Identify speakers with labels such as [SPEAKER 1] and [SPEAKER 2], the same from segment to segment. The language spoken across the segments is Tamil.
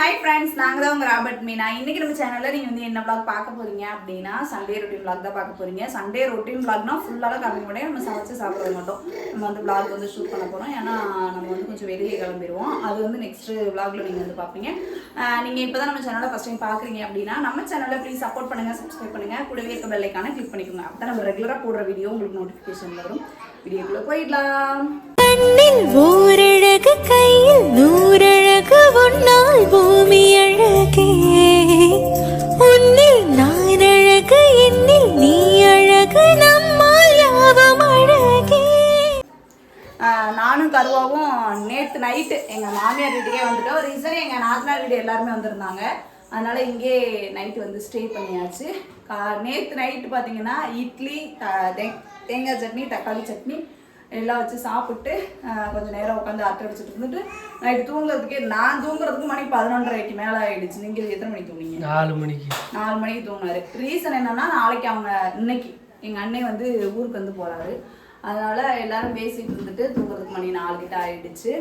[SPEAKER 1] ஹாய் ஃப்ரெண்ட்ஸ் நாங்கள் தான் உங்கள் ராபர்ட் மீனா. இன்னைக்கு நம்ம சேனலில் நீங்கள் வந்து என்ன ப்ளாக் பார்க்க போகிறீங்க அப்படின்னா சண்டே ரொட்டீன் ப்ளாக் தான் பார்க்க போறீங்க. சண்டே ரொட்டீன் vlogனா ஃபுல்லாக கம்மி பண்ணி நம்ம சமைச்சு சாப்பிட மாட்டோம். நம்ம வந்து ப்ளாக் வந்து ஷூட் பண்ண போகிறோம் ஏன்னா நம்ம வந்து கொஞ்சம் வெளியே கிளம்பிடுவோம். அது வந்து நெக்ஸ்ட் vlogல நீங்கள் வந்து பார்ப்பீங்க. நீங்கள் இப்போ தான் நம்ம சேனலை ஃபஸ்ட் டைம் பார்க்குறீங்க அப்படின்னா நம்ம சேனலை ப்ளீஸ் சப்போர்ட் பண்ணுங்கள் சப்ஸ்கிரைப் பண்ணுங்கள் கூடவே இருக்க பெல்லைக்கான கிளிக் பண்ணிக்கோங்க. அப்போ தான் நம்ம ரெகுலராக போடுற வீடியோ உங்களுக்கு நோட்டிஃபிகேஷன் வரும். வீடியோக்குள்ளே போயிடலாம்.
[SPEAKER 2] ஓரழகு கையில் நூறு உன்னால் பூமி அழகே. உன்னில் நான் அழகு என்னில் நீ அழகு நம்மால் யாவும் அழகே.
[SPEAKER 1] நானும் கருவாவும் நேற்று நைட்டு எங்கள் மாமியார் வீட்டுக்கே வந்துட்டோம். ரீசன் எங்கள் நாத்தனார் வீடு எல்லாருமே வந்திருந்தாங்க. அதனால் இங்கே நைட்டு வந்து ஸ்டே பண்ணியாச்சு. கா நேற்று நைட்டு பார்த்தீங்கன்னா இட்லி த- தேங்காய் சட்னி தக்காளி சட்னி எல்லாம் வச்சு சாப்பிட்டு கொஞ்சம் நேரம் உட்காந்து அரட்டை அடிச்சுட்டு இருந்துட்டு நைட்டு தூங்குறதுக்கே நான் தூங்குறதுக்கு மணி பதினொன்றரைக்கு மேலே ஆயிடுச்சு. நீங்கள் எத்தனை மணிக்கு தூங்குனீங்க?
[SPEAKER 3] நாலு மணிக்கு.
[SPEAKER 1] நாலு மணிக்கு தூங்கினாரு. ரீசன் என்னன்னா நாளைக்கு அவங்க இன்னைக்கு எங்க அண்ணன் வந்து ஊருக்கு வந்து போறாரு. அதனால எல்லாரும் பேசிட்டு இருந்துட்டு தூங்குறதுக்கு மணி நாலு கிட்ட ஆயிடுச்சு.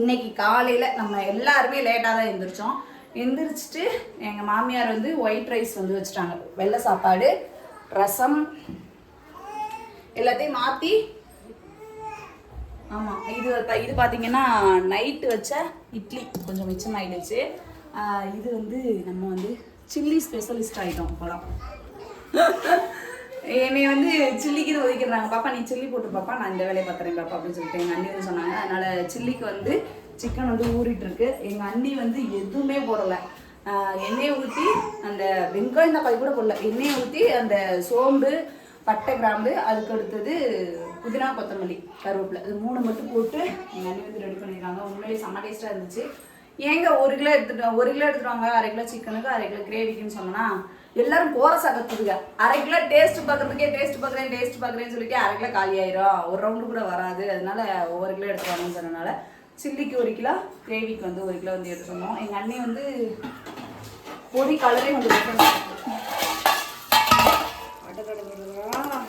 [SPEAKER 1] இன்னைக்கு காலையில நம்ம எல்லாருமே லேட்டாக தான் எந்திரிச்சோம். எந்திரிச்சிட்டு எங்க மாமியார் வந்து ஒயிட் ரைஸ் வந்து வச்சுட்டாங்க. வெள்ளை சாப்பாடு ரசம் எல்லாத்தையும் மாற்றி ஆமாம் இது இது பார்த்தீங்கன்னா நைட்டு வச்ச இட்லி. கொஞ்சம் மிச்சம் ஆகிடுச்சு இது வந்து நம்ம வந்து சில்லி ஸ்பெஷலிஸ்ட் ஆகிட்டோம் போலாம் என்னை வந்து சில்லிக்கு இது ஒதுக்கிடுறாங்க. பாப்பா நீ சில்லி போட்டு பாப்பா நான் இந்த வேலையை பார்த்துறேன் பாப்பா அப்படின்னு சொல்லிட்டு எங்கள் அண்ணி வந்து சொன்னாங்க. அதனால சில்லிக்கு வந்து சிக்கன் வந்து ஊறிட்டு இருக்கு எங்கள் அண்ணி வந்து எதுவுமே போடலை. எண்ணெயை ஊற்றி அந்த வெங்காயம் தக்காளி கூட போடல. எண்ணெயை ஊற்றி அந்த சோம்பு பட்டை கிராம்பு அதுக்கு அடுத்தது புதினா கொத்தமல்லி கருவேப்பிலை. இது மூணு மட்டும் போட்டு எங்கள் அண்ணி வந்து ரெடி பண்ணியிருக்காங்க உண்மையிலேயே செம்ம டேஸ்ட்டாக இருந்துச்சு. ஏங்க ஒரு கிலோ எடுத்துட்டு ஒரு கிலோ எடுத்துருவாங்க அரை கிலோ சிக்கனுக்கு அரை கிலோ கிரேவிக்குன்னு சொன்னா எல்லாரும் கோரசா கத்துதுங்க அரை கிலோ டேஸ்ட் பார்க்கறதுக்கே டேஸ்ட் பார்க்குறேன் டேஸ்ட் பார்க்குறேன்னு சொல்லிட்டு அரை கிலோ காலி ஆயிரும். ஒரு ரவுண்டு கூட வராது. அதனால ஒவ்வொரு கிலோ எடுத்துட்டு சொன்னனால சில்லிக்கு ஒரு கிலோ கிரேவிக்கு வந்து ஒரு கிலோ வந்து எடுத்து சொன்னோம் எங்கள் அண்ணி வந்து பொடி கலரே வந்து different ஆ இருக்கு. அடடடடடடா.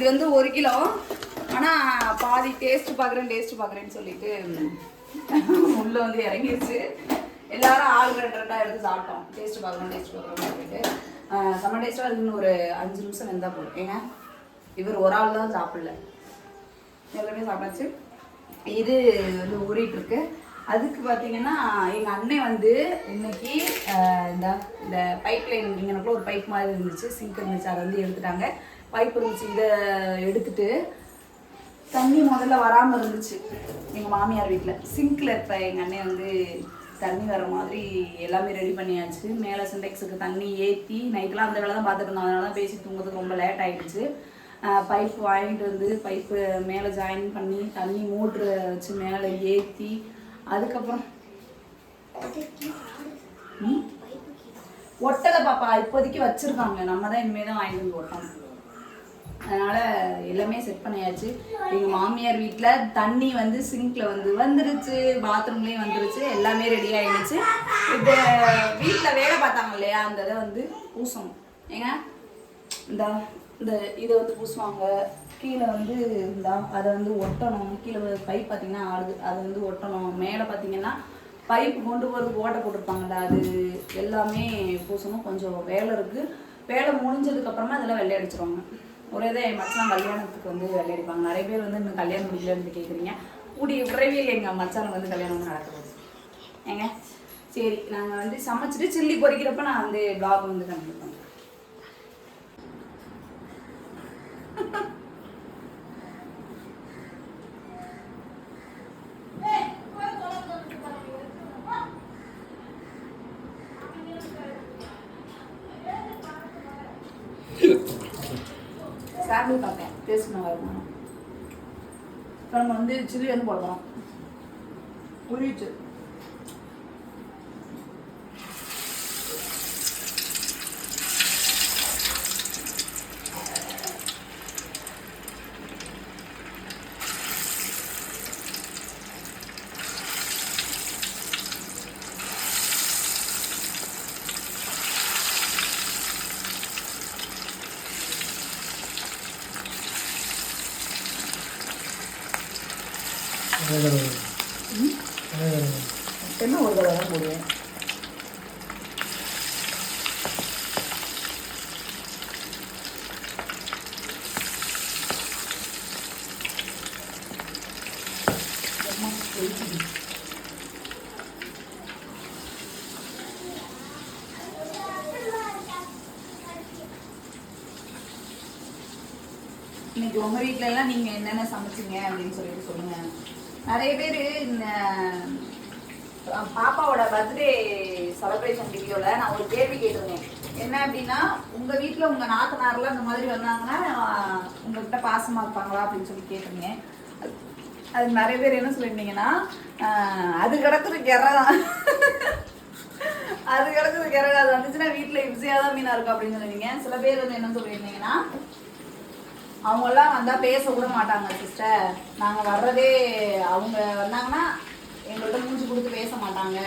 [SPEAKER 1] இது வந்து ஒரு கிலோ. ஆனால் பாதி டேஸ்ட் பார்க்குறேன் டேஸ்ட் பார்க்குறேன்னு சொல்லிட்டு உள்ள வந்து இறங்கிருச்சு. எல்லாரும் ஆள் ரெண்டு ரெண்டாக எடுத்து சாப்பிட்டோம். டேஸ்ட் பார்க்குறோம் டேஸ்ட் பார்க்குறோம்னு சொல்லிட்டு. செம்ம டேஸ்ட்டாக இன்னும் ஒரு அஞ்சு நிமிஷம் வெந்தா போதும். ஏங்க இவர் ஒரு ஆள் தான் சாப்பிடல. எல்லாமே சாப்பிடாச்சு இது வந்து ஊறிட்டு இருக்கு அதுக்கு பார்த்தீங்கன்னா எங்கள் அண்ணன் வந்து இன்னைக்கு இந்த இந்த பைப் லைன் இங்கனக்குள்ள ஒரு பைப் மாதிரி இருந்துச்சு. சிங்க் இருந்துச்சு. அதை வந்து எடுத்துட்டாங்க. பைப் இருந்துச்சு இதை எடுத்துட்டு தண்ணி முதல்ல வராமல் இருந்துச்சு. எங்கள் மாமியார் வீட்டில் சிங்கில் இருப்ப எங்கள் அண்ணன் வந்து தண்ணி வர மாதிரி எல்லாமே ரெடி பண்ணியாச்சு. மேலே சிண்டெக்ஸுக்கு தண்ணி ஏற்றி நைட்லாம் அந்த வேலை தான் பார்த்துட்டு இருந்தோம். அதனால தான் பேசி தூங்குறதுக்கு ரொம்ப லேட் ஆயிடுச்சு. பைப் வாங்கிட்டு வந்து பைப்பு மேலே ஜாயின் பண்ணி தண்ணி மோட்ரு வச்சு மேலே ஏற்றி அதுக்கப்புறம் ஒட்டலை பாப்பா இப்போதைக்கு வச்சிருக்காங்க. நம்ம தான் இனிமேல் தான் வாங்கிட்டு வந்து ஒட்டணும். அதனால எல்லாமே செட் பண்ணியாச்சு. எங்க மாமியார் வீட்டில் தண்ணி வந்து சிங்க்ல வந்து வந்துருச்சு பாத்ரூம்லேயும் வந்துருச்சு எல்லாமே ரெடி ஆயிடுச்சு. இது வீட்டில் வேலை பார்த்தாங்க இல்லையா அந்த இதை வந்து பூசணும். ஏங்க? இந்த இந்த இதை வந்து பூசுவாங்க. கீழே வந்து இந்த அதை வந்து ஒட்டணும். கீழே பைப் பார்த்தீங்கன்னா ஆடுது. அதை வந்து ஒட்டணும். மேலே பார்த்தீங்கன்னா பைப் கொண்டு போகிறதுக்கு ஓட்டை போட்டிருப்பாங்கல்ல அது. எல்லாமே பூசணும். கொஞ்சம் வேலை இருக்குது வேலை முடிஞ்சதுக்கப்புறமா அதெல்லாம் வெள்ளை அடிச்சிருவாங்க. ஒரே தான் என் மச்சான் கல்யாணத்துக்கு வந்து வெள்ளை நிறைய பேர் வந்து இன்னும் கல்யாணம் முடியலன்னு கேட்குறீங்க கூடிய விரைவில் எங்கள் மச்சானுக்கு வந்து கல்யாணம் வந்து நடக்குது ஏங்க? சரி நாங்கள் வந்து சமைச்சிட்டு சில்லி பொறிக்கிறப்ப நான் வந்து பிளாக் வந்து கண்டிப்பாக சாம்பிள் பார்த்தேன். டேஸ்ட் நல்லா இருக்கும் இப்போ நம்ம வந்து சில்லி வந்து போடலாம் புரியுச்சு என்ன ஒரு தடவை தான் போடுவேன். இன்னைக்கு உங்க வீட்ல எல்லாம் நீங்க என்னென்ன சமைச்சீங்க அப்படின்னு சொல்லிட்டு சொல்லுங்க. நிறைய பேர் இந்த பாப்பாவோட பர்த்டே செலிப்ரேஷன் வீடியோவில் நான் ஒரு கேள்வி கேட்டிருந்தேன். என்ன அப்படின்னா உங்கள் வீட்டில் உங்கள் நாத்தனாரில் இந்த மாதிரி வந்தாங்கன்னா உங்கள்கிட்ட பாசமாக இருப்பாங்களா அப்படின்னு சொல்லி கேட்டிருந்தேன். அது- நிறைய பேர் என்ன சொல்லியிருந்தீங்கன்னா அது கிடக்குது கிரதான் அது கிடக்குது கிரகா அது வந்துச்சுன்னா வீட்டில் ஈஸியாக தான் மீனாக இருக்கும் அப்படின்னு சொல்லியிருந்தீங்க. சில பேர் வந்து என்ன சொல்லியிருந்தீங்கன்னா அவங்கெல்லாம் வந்தா பேச கூட மாட்டாங்க சிஸ்டர் நாங்க வர்றதே அவங்க வந்தாங்கன்னா எங்கள்கிட்ட மூஞ்சி கொடுத்து பேச மாட்டாங்க.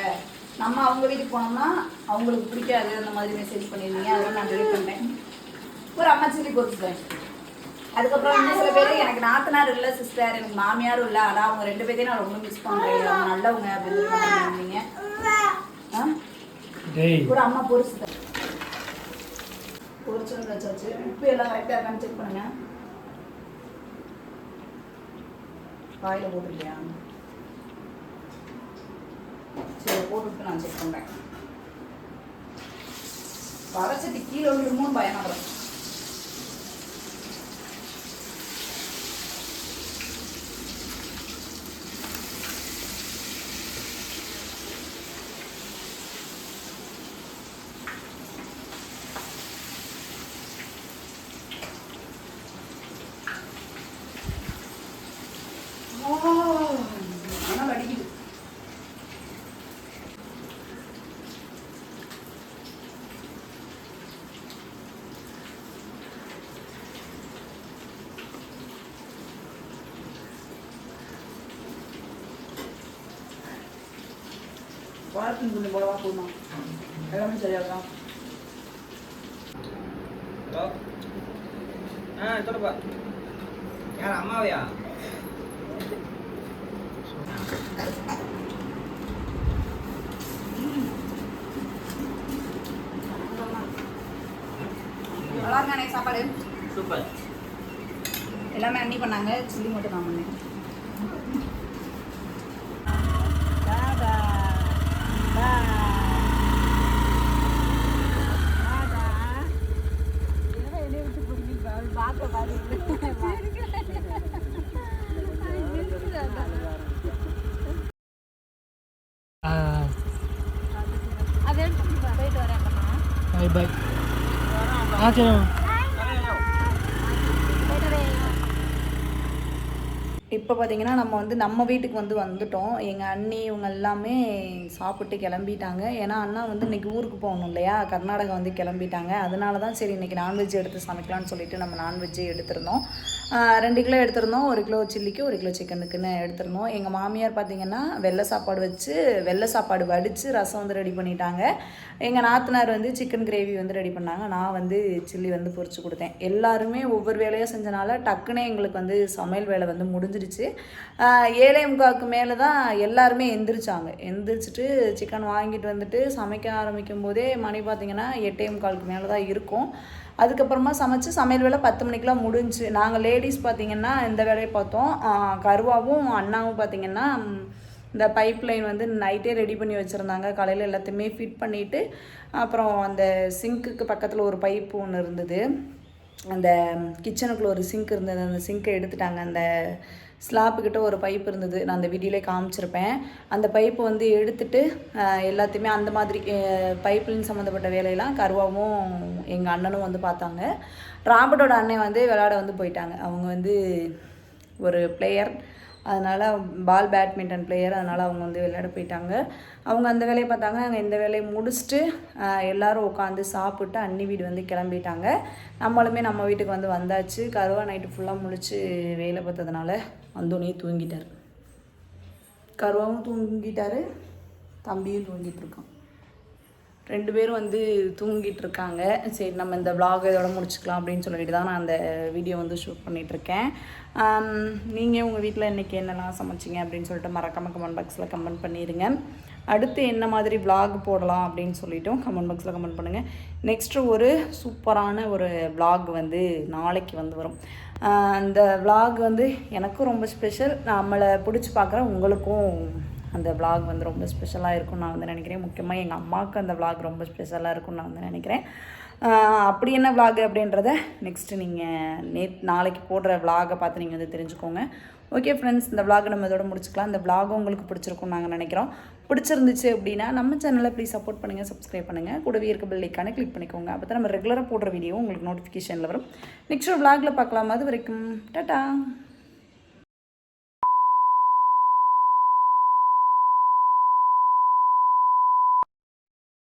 [SPEAKER 1] நம்ம அவங்க வீட்டுக்கு போனோம்னா அவங்களுக்கு பிடிக்காது அந்த மாதிரி மெசேஜ் பண்ணியிருந்தீங்க அதெல்லாம் நான் டெலிட் பண்ணிட்டேன். ஒரு அம்மா சில்லி பொறுத்துட்டேன் அதுக்கப்புறம் இன்னும் சில பேர் எனக்கு நாத்தனார் இல்லை சிஸ்டர் எனக்கு மாமியாரும் இல்லை. ஆனால் அவங்க ரெண்டு பேர்த்தையும் நான் ரொம்ப மிஸ் பண்ணுறேன் அவங்க நல்லவங்க அப்படின்னு பண்ணியிருந்தீங்க ஒரு அம்மா பொரிச்சு பொரிச்சு வச்சாச்சு. உப்பு எல்லாம் கரெக்டாக இருக்கான்னு செக் பண்ணுங்க. வாயில போட்டிருக்கியா? சரி போட்டுட்டு நான் செக் பண்ணுறேன் வரைச்சட்டி கீழே விழுமோன்னு பயம் வரும் ஆனால் அடிக்குது வாரத்துக்கு கொஞ்சம் போலவா போடணும் எல்லாமே சரியாகலாம்
[SPEAKER 4] ஹலோ? ஆ சொல்லுப்பா. யார் அம்மாவையா?
[SPEAKER 1] நல்லா இருக்கானே சாப்பாடு?
[SPEAKER 4] சூப்பர்.
[SPEAKER 1] எல்லாமே அண்ணி பண்ணாங்க. சில்லி மட்டும் நான் பண்ணேன்.
[SPEAKER 3] ஆ சரி
[SPEAKER 1] இப்போ பார்த்தீங்கன்னா நம்ம வந்து நம்ம வீட்டுக்கு வந்து வந்துட்டோம். எங்கள் அண்ணி இவங்க எல்லாமே சாப்பிட்டு கிளம்பிட்டாங்க. ஏன்னா அண்ணா வந்து இன்றைக்கி ஊருக்கு போகணும் இல்லையா? கர்நாடகா வந்து கிளம்பிட்டாங்க. அதனால தான் சரி இன்றைக்கி நான்வெஜ் எடுத்து சமைக்கலாம்னு சொல்லிட்டு நம்ம நான்வெஜ்ஜே எடுத்திருந்தோம். ரெண்டு கிலோ எடுத்திருந்தோம். ஒரு கிலோ சில்லிக்கு ஒரு கிலோ சிக்கனுக்குன்னு எடுத்திருந்தோம். எங்கள் மாமியார் பார்த்தீங்கன்னா வெள்ளை சாப்பாடு வச்சு வெள்ளை சாப்பாடு வடித்து ரசம் வந்து ரெடி பண்ணிட்டாங்க. எங்கள் நாத்தனார் வந்து சிக்கன் கிரேவி வந்து ரெடி பண்ணாங்க. நான் வந்து சில்லி வந்து பொறிச்சு கொடுத்தேன். எல்லாருமே ஒவ்வொரு வேலையாக செஞ்சனால டக்குனே எங்களுக்கு வந்து சமையல் வேலை வந்து முடிஞ்சிருச்சு ஏழே முக்காவுக்கு மேலே தான் எல்லாருமே எந்திரிச்சாங்க. எந்திரிச்சிட்டு சிக்கன் வாங்கிட்டு வந்துட்டு சமைக்க ஆரம்பிக்கும் போதே மணி பார்த்தீங்கன்னா எட்டே முக்காலுக்கு மேலே தான் இருக்கும். அதுக்கப்புறமா சமைச்சு சமையல் வேலை பத்து மணிக்கெலாம் முடிஞ்சுச்சு நாங்கள் லேடிஸ் பார்த்தீங்கன்னா இந்த வேலையை பார்த்தோம். கருவாவும் அண்ணாவும் பார்த்தீங்கன்னா இந்த பைப் லைன் வந்து நைட்டே ரெடி பண்ணி வச்சுருந்தாங்க. காலையில் எல்லாத்தையுமே ஃபிட் பண்ணிவிட்டு அப்புறம் அந்த சிங்க்குக்கு பக்கத்தில் ஒரு பைப்பு ஒன்று இருந்தது. அந்த கிச்சனுக்குள்ளே ஒரு சிங்க் இருந்தது. அந்த சிங்க்கை எடுத்துட்டாங்க. அந்த ஸ்லாப்புக்கிட்ட ஒரு பைப் இருந்தது. நான் அந்த வீடியோலே காமிச்சிருப்பேன். அந்த பைப்பு வந்து எடுத்துட்டு எல்லாத்தையுமே அந்த மாதிரி பைப்லைன் சம்மந்தப்பட்ட வேலையெல்லாம் கருவாவும் எங்கள் அண்ணனும் வந்து பார்த்தாங்க. ராபர்ட்டோட அண்ணன் வந்து விளையாட வந்து போயிட்டாங்க. அவங்க வந்து ஒரு பிளேயர் அதனால் பால் பேட்மிண்டன் பிளேயர் அதனால் அவங்க வந்து விளையாட போயிட்டாங்க. அவங்க அந்த வேலையை பார்த்தாங்க. நாங்கள் இந்த வேலையை முடிச்சுட்டு எல்லோரும் உட்காந்து சாப்பிட்டு அன்னி வீடு வந்து கிளம்பிட்டாங்க. நம்மளுமே நம்ம வீட்டுக்கு வந்து வந்தாச்சு. கருவா நைட்டு ஃபுல்லாக முழிச்சு வேலை பார்த்ததுனால அந்தோனியே தூங்கிட்டார். கருவாவும் தூங்கிட்டாரு. தம்பியும் தூங்கிட்டு இருக்கான். ரெண்டு பேரும் வந்து தூங்கிட்டு இருக்காங்க சரி நம்ம இந்த vlog இதோட முடிச்சுக்கலாம் அப்படின்னு சொல்லிட்டு தான் நான் அந்த வீடியோ வந்து ஷூட் பண்ணிகிட்ருக்கேன் நீங்கள் உங்கள் வீட்டில் இன்றைக்கி என்னெல்லாம் சமைச்சிங்க அப்படின்னு சொல்லிட்டு மறக்காமல் கமெண்ட் பாக்ஸில் கமெண்ட் பண்ணிடுங்க அடுத்து என்ன மாதிரி vlog போடலாம் அப்படின்னு சொல்லிட்டும் கமெண்ட் பாக்ஸில் கமெண்ட் பண்ணுங்கள் நெக்ஸ்ட்டு ஒரு சூப்பரான ஒரு vlog வந்து நாளைக்கு வந்து வரும். அந்த vlog வந்து எனக்கும் ரொம்ப ஸ்பெஷல் நம்மளை பிடிச்சி பார்க்குற உங்களுக்கும் அந்த vlog வந்து ரொம்ப ஸ்பெஷலாக இருக்கும்னு நான் வந்து நினைக்கிறேன். முக்கியமாக எங்கள் அம்மாவுக்கு அந்த vlog ரொம்ப ஸ்பெஷலாக இருக்கும்னு நான் வந்து நினைக்கிறேன். அப்படி என்ன vlog அப்படின்றத நெக்ஸ்ட்டு நீங்கள் நே நாளைக்கு போடுற vlog-அ பார்த்து நீங்கள் வந்து தெரிஞ்சுக்கோங்க. ஓகே ஃப்ரெண்ட்ஸ் இந்த விலாகை நம்ம இதோட முடிச்சுக்கலாம். இந்த vlog உங்களுக்கு பிடிச்சிருக்கும் நாங்கள் நினைக்கிறோம். பிடிச்சிருந்துச்சு அப்படின்னா நம்ம சேனலை ப்ளீஸ் சப்போர்ட் பண்ணுங்கள் சப்ஸ்கிரைப் பண்ணுங்கள் கூடவே இருக்க பெல்லைக்கான கிளிக் பண்ணிக்கோங்க. அப்போ தான் நம்ம ரெகுலராக போடுற வீடியோ உங்களுக்கு நோட்டிஃபிகேஷனில் வரும். நெக்ஸ்ட் ஒரு vlog-ல பார்க்கலாம். அது வரைக்கும் டாட்டா